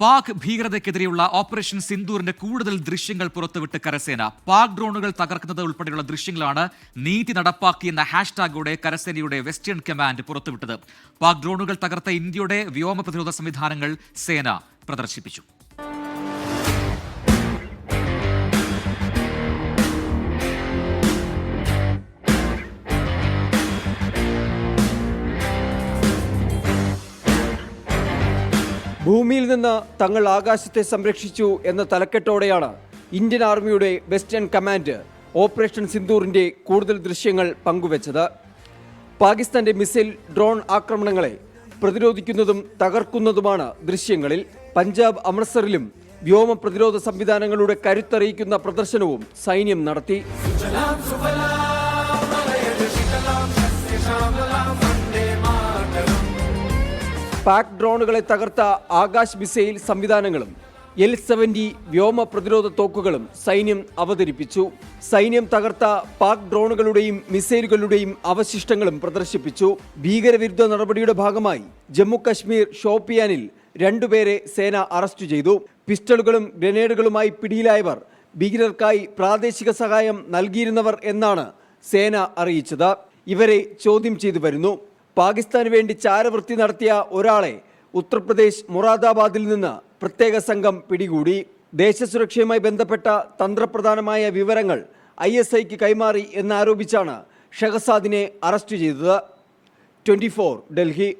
Pak ഭീകരതയ്ക്കെതിരെയുള്ള operation സിന്ദൂറിന്റെ കൂടുതൽ ദൃശ്യങ്ങൾ പുറത്തുവിട്ട് കരസേന. പാക് ഡ്രോണുകൾ തകർക്കുന്നത് ഉൾപ്പെടെയുള്ള ദൃശ്യങ്ങളാണ് നീതി നടപ്പാക്കിയെന്ന ഹാഷ്ടാഗോടെ കരസേനയുടെ വെസ്റ്റേൺ കമാൻഡ് പുറത്തുവിട്ടത്. പാക് ഡ്രോണുകൾ തകർത്ത ഇന്ത്യയുടെ വ്യോമ പ്രതിരോധ സംവിധാനങ്ങൾ സേന പ്രദർശിപ്പിച്ചു. ഭൂമിയിൽ നിന്ന് തങ്ങൾ ആകാശത്തെ സംരക്ഷിച്ചു എന്ന തലക്കെട്ടോടെയാണ് ഇന്ത്യൻ ആർമിയുടെ വെസ്റ്റേൺ കമാൻഡ് ഓപ്പറേഷൻ സിന്ദൂറിന്റെ കൂടുതൽ ദൃശ്യങ്ങൾ പങ്കുവച്ചത്. പാകിസ്ഥാന്റെ മിസൈൽ ഡ്രോൺ ആക്രമണങ്ങളെ പ്രതിരോധിക്കുന്നതും തകർക്കുന്നതുമാണ് ദൃശ്യങ്ങളിൽ. പഞ്ചാബ് അമൃത്സറിലും വ്യോമ പ്രതിരോധ സംവിധാനങ്ങളുടെ കരുത്തറിയിക്കുന്ന പ്രദർശനവും സൈന്യം നടത്തി. പാക് ഡ്രോണുകളെ തകർത്ത ആകാശ് മിസൈൽ സംവിധാനങ്ങളും എൽ സെവന്റി വ്യോമ പ്രതിരോധ തോക്കുകളും സൈന്യം അവതരിപ്പിച്ചു. സൈന്യം തകർത്ത പാക് ഡ്രോണുകളുടെയും മിസൈലുകളുടെയും അവശിഷ്ടങ്ങളും പ്രദർശിപ്പിച്ചു. ഭീകരവിരുദ്ധ നടപടിയുടെ ഭാഗമായി ജമ്മു കശ്മീർ ഷോപ്പിയാനിൽ രണ്ടുപേരെ സേന അറസ്റ്റ് ചെയ്തു. പിസ്റ്റളുകളും ഗ്രനേഡുകളുമായി പിടിയിലായവർ ഭീകരർക്കായി പ്രാദേശിക സഹായം നൽകിയിരുന്നവർ എന്നാണ് സേന അറിയിച്ചത്. ഇവരെ ചോദ്യം ചെയ്തു വരുന്നു. പാകിസ്ഥാന് വേണ്ടി ചാരവൃത്തി നടത്തിയ ഒരാളെ ഉത്തർപ്രദേശ് മൊറാദാബാദിൽ നിന്ന് പ്രത്യേക സംഘം പിടികൂടി. ദേശസുരക്ഷയുമായി ബന്ധപ്പെട്ട തന്ത്രപ്രധാനമായ വിവരങ്ങൾ ഐ എസ് ഐക്ക് കൈമാറി എന്നാരോപിച്ചാണ് ഷഹസാദിനെ അറസ്റ്റ് ചെയ്തത്. ട്വന്റി ഡൽഹി.